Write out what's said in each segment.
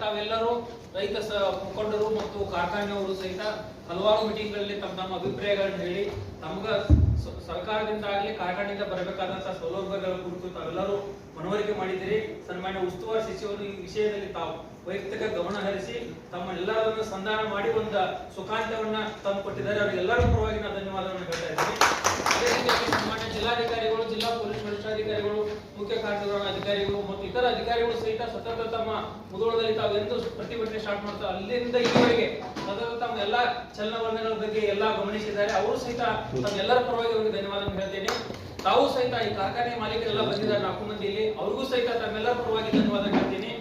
ತಾವೆಲ್ಲರೂ ರೈತ ಮುಖಂಡರು ಮತ್ತು ಕಾರ್ಖಾನೆಯವರು ಸಹಿತ ಹಲವಾರು ಮೀಟಿಂಗ್ಗಳಲ್ಲಿ ತಮ್ಮ ತಮ್ಮ ಅಭಿಪ್ರಾಯಗಳನ್ನು ಹೇಳಿ, ತಮ್ಗ ಸರ್ಕಾರದಿಂದ ಆಗಲಿ ಕಾರ್ಖಾನೆಯಿಂದ ಬರಬೇಕಾದಂತಹ ಸೌಲಭ್ಯಗಳ ಕುರಿತು ತಾವೆಲ್ಲರೂ ಮನವರಿಕೆ ಮಾಡಿದಿರಿ ಸನ್ಮಾನ್ಯ ಉಸ್ತುವಾರಿ ಸಚಿವರು ಈ ವಿಷಯದಲ್ಲಿ ತಾವು ವೈಯಕ್ತಿಕ ಗಮನ ಹರಿಸಿ, ತಮ್ಮ ಎಲ್ಲರನ್ನು ಸಂಧಾನ ಮಾಡಿ ಒಂದು ಸುಖಾಂತ್ಯವನ್ನ ತಂದು ಕೊಟ್ಟಿದ್ದಾರೆ ಅವರಿಗೆಲ್ಲರ ಪರವಾಗಿ ನಾನು ಧನ್ಯವಾದವನ್ನು ಹೇಳ್ತಾ ಇದ್ದೀನಿ ಅದೇ ರೀತಿಯಾಗಿ ಸನ್ಮಾನ್ಯ ಜಿಲ್ಲಾಧಿಕಾರಿಗಳು ಜಿಲ್ಲಾ ಪೊಲೀಸ್ ವರಿಷ್ಠಾಧಿಕಾರಿಗಳು ಮುಖ್ಯ ಕಾರ್ಯನಿರ್ವಹಣಾ ಅಧಿಕಾರಿಗಳು ಮತ್ತು ಇತರ ಅಧಿಕಾರಿಗಳು ಸಹಿತ ಸತತ ತಮ್ಮ ಮುಧೋಳದಲ್ಲಿ ತಾವು ಎಂದು ಪ್ರತಿಭಟನೆ ಸ್ಟಾರ್ಟ್ ಮಾಡ್ತಾರೆ ಅಲ್ಲಿಂದ ಇಲ್ಲಿವರೆಗೆ ಸತತ ತಮ್ಮ ಎಲ್ಲಾ ಚಲನವಲನಗಳ ಬಗ್ಗೆ ಎಲ್ಲಾ ಗಮನಿಸಿದ್ದಾರೆ ಅವರು ಸಹಿತ ತಮ್ಮೆಲ್ಲರ ಪರವಾಗಿ ಅವರಿಗೆ ಧನ್ಯವಾದ ಹೇಳ್ತೇನೆ ತಾವು ಸಹಿತ ಈ ಕಾರ್ಖಾನೆ ಮಾಲೀಕರೆಲ್ಲ ಬಂದಿದ್ದಾರೆ ನಾಲ್ಕು ಮಂದಿ ಇಲ್ಲಿ ಅವ್ರಿಗೂ ಸಹಿತ ತಮ್ಮೆಲ್ಲರ ಪರವಾಗಿ ಧನ್ಯವಾದ ಹೇಳ್ತೀನಿ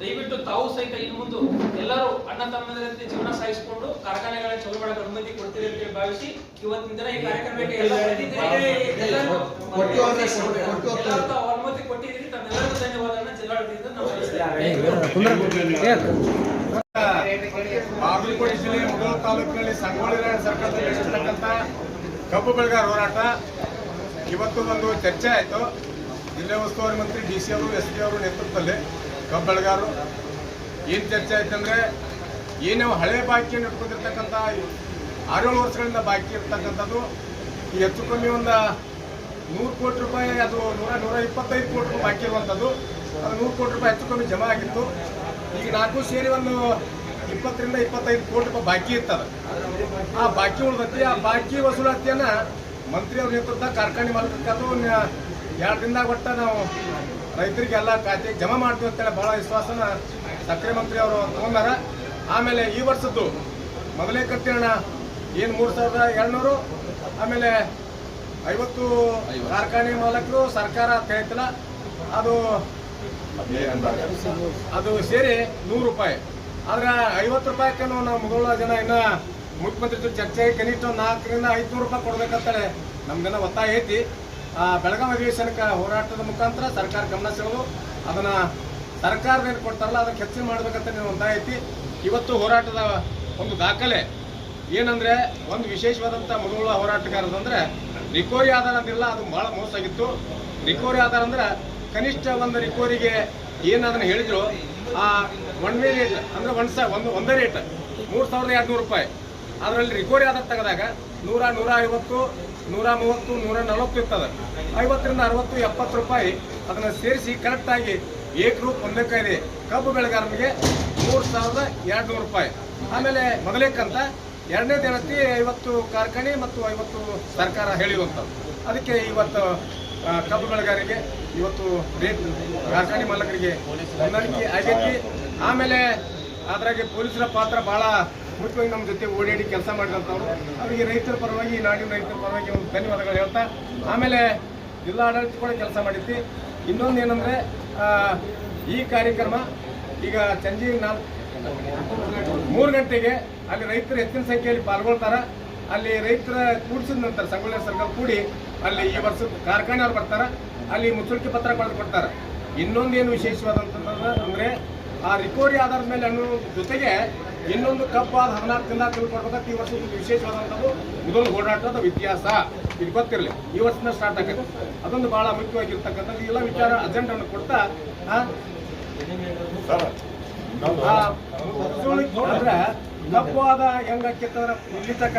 ದಯವಿಟ್ಟು ತಾವು ಸಹಿತ ಇನ್ನು ಮುಂದೆ ಎಲ್ಲರೂ ಅಣ್ಣ ತಮ್ಮಂದಿರಂತೆ ಜೀವನ ಸಾಗಿಸಿಕೊಂಡು ಕಾರ್ಖಾನೆಗಳ ಚಲೋ ಮಾಡಕ್ಕೆ ಅನುಮತಿ ಕೊಡ್ತೀರಿ ಅಂತ ಭಾವಿಸಿ ಇವತ್ತಿನ ದಿನ ಈ ಕಾರ್ಯಕ್ರಮಕ್ಕೆ ಎಲ್ಲ ಎಲ್ಲರೂ ತಾವು ಅನುಮತಿ ಕೊಟ್ಟಿದ್ದೀರಿ ತಮ್ಮೆಲ್ಲರಿಗೂ ಧನ್ಯವಾದನ ಜಿಲ್ಲಾಡಳಿತದಿಂದ ನಾವು ಬಾಗಲಕೋಟೆ ಜಿಲ್ಲೆ ಮುಧೋಳ ತಾಲೂಕಿನಲ್ಲಿ ಸಂಗೊಳ್ಳಿ ರಾಯಣ್ಣ ಸರ್ಕಾರದಲ್ಲಿ ನಡೆಸಿರ್ತಕ್ಕಂಥ ಕಬ್ಬು ಬೆಳೆಗಾರ ಹೋರಾಟ. ಇವತ್ತು ಒಂದು ಚರ್ಚೆ ಆಯಿತು. ಜಿಲ್ಲೆ ಉಸ್ತುವಾರಿ ಮಂತ್ರಿ ಡಿ ಸಿ ಅವರು ಎಸ್ ಪಿ ಅವರು ನೇತೃತ್ವದಲ್ಲಿ ಕಬ್ಬು ಬೆಳೆಗಾರರು. ಏನು ಚರ್ಚೆ ಆಯ್ತಂದ್ರೆ ಏನು ಹಳೆ ಬಾಕಿಯನ್ನು ಇಟ್ಕೊಂಡಿರ್ತಕ್ಕಂಥ ಆರೇಳು ವರ್ಷಗಳಿಂದ ಬಾಕಿ ಇರ್ತಕ್ಕಂಥದ್ದು ಈ ಹೆಚ್ಚು ಕಮ್ಮಿ ಒಂದು ನೂರು ಕೋಟಿ ರೂಪಾಯಿ, ಅದು ನೂರ ನೂರ ಇಪ್ಪತ್ತೈದು ಕೋಟಿ ರೂಪಾಯಿ ಬಾಕಿ ಇರುವಂಥದ್ದು. ಅದು ನೂರು ಕೋಟಿ ರೂಪಾಯಿ ಹೆಚ್ಚು ಕಮ್ಮಿ ಜಮಾ ಆಗಿತ್ತು. ಈಗ ನಾಲ್ಕು ಸೇರಿ ಒಂದು ಇಪ್ಪತ್ತರಿಂದ ಇಪ್ಪತ್ತೈದು ಕೋಟಿ ರೂಪಾಯಿ ಬಾಕಿ ಇರ್ತದೆ. ಆ ಬಾಕಿ ಉಳಿದತಿ ಆ ಬಾಕಿ ವಸೂಲಾತಿಯನ್ನ ಮಂತ್ರಿ ಅವ್ರ ನೇತೃತ್ವ ಕಾರ್ಖಾನೆ ಮಾಲೀಕರು ಎರಡು ದಿನದಾಗ ಒಟ್ಟ ನಾವು ರೈತರಿಗೆಲ್ಲ ಖಾತೆಗೆ ಜಮಾ ಮಾಡ್ತೀವಿ ಅಂತೇಳಿ ಬಹಳ ವಿಶ್ವಾಸನ ಸಕ್ಕರೆ ಮಂತ್ರಿ ಅವರು ತಗೊಂಡಾರ. ಆಮೇಲೆ ಈ ವರ್ಷದ್ದು ಮೊದಲೇ ಕಟ್ಟಿರೋಣ ಏನು ಮೂರು ಸಾವಿರದ ಎರಡುನೂರು, ಆಮೇಲೆ ಐವತ್ತು ಕಾರ್ಖಾನೆ ಮಾಲಕರು ಸರ್ಕಾರ ಅಂತ ಹೇಳ್ತಲ್ಲ. ಅದು ಅದು ಸೇರಿ ನೂರು ರೂಪಾಯಿ. ಆದ್ರೆ ಐವತ್ತು ರೂಪಾಯಿ ನಾವು ಮುಗಳ ಜನ ಇನ್ನ ಮುಖ್ಯಮಂತ್ರಿ ಜೊತೆ ಚರ್ಚೆ ಕನಿಷ್ಠ ಒಂದು ನಾಲ್ಕರಿಂದ ಐದುನೂರು ರೂಪಾಯಿ ಕೊಡ್ಬೇಕಂತೇಳಿ ನಮ್ದೆಲ್ಲ ಒತ್ತಾಯ ಐತಿ. ಆ ಬೆಳಗಾವಿ ಅಧಿವೇಶನಕ್ಕೆ ಹೋರಾಟದ ಮುಖಾಂತರ ಸರ್ಕಾರ ಗಮನ ಸೆಳೆದು ಅದನ್ನ ಸರ್ಕಾರದ ಏನು ಕೊಡ್ತಾರಲ್ಲ ಅದಕ್ಕೆ ಹೆಚ್ಚಿನ ಮಾಡ್ಬೇಕಂತ ನೀವು ಒತ್ತಾಯ ಐತಿ. ಇವತ್ತು ಹೋರಾಟದ ಒಂದು ದಾಖಲೆ ಏನಂದ್ರೆ ಒಂದು ವಿಶೇಷವಾದಂಥ ಮುಳುಗುಳ ಹೋರಾಟಗಾರದಂದ್ರೆ ರಿಕೋರಿ ಆಧಾರ ಅಂದಿಲ್ಲ ಅದು ಬಹಳ ಮೋಸ ಆಗಿತ್ತು. ರಿಕೋರಿ ಆಧಾರ ಅಂದ್ರೆ ಕನಿಷ್ಠ ಒಂದು ರಿಕೋರಿಗೆ ಏನು ಅದನ್ನ ಹೇಳಿದ್ರು, ಆ ಒನ್ ವೇ ರೇಟ್ ಅಂದ್ರೆ ಒನ್ ಸ, ಒಂದು, ಒಂದೇ ರೇಟ್ ಮೂರು ಸಾವಿರದ ಎರಡ್ನೂರು ರೂಪಾಯಿ. ಅದರಲ್ಲಿ ರಿಕೋರಿ ಆಧಾರ ತೆಗೆದಾಗ ನೂರ ನೂರ ಐವತ್ತು, ನೂರ ಮೂವತ್ತು, ನೂರ ನಲವತ್ತು ಇರ್ತದೆ. ಐವತ್ತರಿಂದ ಅರವತ್ತು, ಎಪ್ಪತ್ತು ರೂಪಾಯಿ ಅದನ್ನ ಸೇರಿಸಿ ಕರೆಕ್ಟಾಗಿ ಏಕರೂಪ ಒಂದೇ ಕಾಯ್ದೆ ಕಬ್ಬು ಬೆಳೆಗಾರನಿಗೆ ಮೂರು ಸಾವಿರದ ಎರಡ್ನೂರು ರೂಪಾಯಿ. ಆಮೇಲೆ ಮೊದಲೇ ಕಂತ ಎರಡನೇ ದಿನಕ್ಕೆ ಐವತ್ತು ಕಾರ್ಖಾನೆ ಮತ್ತು ಐವತ್ತು ಸರ್ಕಾರ ಹೇಳಿರುವಂಥದ್ದು. ಅದಕ್ಕೆ ಇವತ್ತು ಕಬ್ಬು ಬೆಳೆಗಾರರಿಗೆ ಇವತ್ತು ರೇಟ್, ಕಾರ್ಖಾನೆ ಮಾಲಕರಿಗೆ ಹೊಂದಾಣಿಕೆ ಆಗೈತಿ. ಆಮೇಲೆ ಅದ್ರಾಗೆ ಪೊಲೀಸರ ಪಾತ್ರ ಬಹಳ ಮುಖ್ಯವಾಗಿ ನಮ್ಮ ಜೊತೆ ಓಡಾಡಿ ಕೆಲಸ ಮಾಡಿದಂಥವ್ರು. ಅವರಿಗೆ ರೈತರ ಪರವಾಗಿ ನಾಡಿನ ರೈತರ ಪರವಾಗಿ ಒಂದು ಧನ್ಯವಾದಗಳು ಹೇಳ್ತಾ, ಆಮೇಲೆ ಜಿಲ್ಲಾ ಆಡಳಿತ ಕೂಡ ಕೆಲಸ ಮಾಡಿದ್ವಿ. ಇನ್ನೊಂದು ಏನಂದ್ರೆ ಈ ಕಾರ್ಯಕ್ರಮ ಈಗ ಸಂಜೆ ನಾಲ್ಕು ಮೂರು ಗಂಟೆಗೆ ಅಲ್ಲಿ ರೈತರು ಹೆಚ್ಚಿನ ಸಂಖ್ಯೆಯಲ್ಲಿ ಪಾಲ್ಗೊಳ್ತಾರ. ಅಲ್ಲಿ ರೈತರ ಕೂಡಿಸಿದ ನಂತರ ಸಂಗೊಳ್ಳಿ ಸರ್ಕಲ್ ಕೂಡಿ ಅಲ್ಲಿ ಈ ವರ್ಷದ ಕಾರ್ಖಾನೆಯವ್ರು ಬರ್ತಾರ. ಅಲ್ಲಿ ಮುಚ್ಚುಳಿಕೆ ಪತ್ರ ಬರೆದು ಕೊಡ್ತಾರ. ಇನ್ನೊಂದೇನು ವಿಶೇಷವಾದಂತಂದ್ರೆ ಅಂದ್ರೆ ಆ ರಿಕವರಿ ಆಧಾರದ ಮೇಲೆ ಅನ್ನೋ ಜೊತೆಗೆ ಇನ್ನೊಂದು ಕಪ್ ಆದ ಹದಿನಾಲ್ಕು ದಿನ ತಿಳ್ಕೊಡ್ಬೇಕಂತ ಈ ವರ್ಷ ಒಂದು ವಿಶೇಷವಾದಂಥದ್ದು ಇದೊಂದು ಹೋರಾಟದ ವ್ಯತ್ಯಾಸ ಇದು ಗೊತ್ತಿರಲಿ. ಈ ವರ್ಷದಿಂದ ಸ್ಟಾರ್ಟ್ ಆಗುತ್ತೆ ಅದೊಂದು ಬಹಳ ಮುಖ್ಯವಾಗಿರ್ತಕ್ಕಂಥದ್ದು. ಎಲ್ಲ ವಿಚಾರ ಅಜೆಂಡನ್ನು ಕೊಡ್ತಾ ಅಂದ್ರೆ ಆದ ಹೆಂಗಾಕಿತ್ತಂದ್ರೆ ಇಲ್ಲಿ ತಕ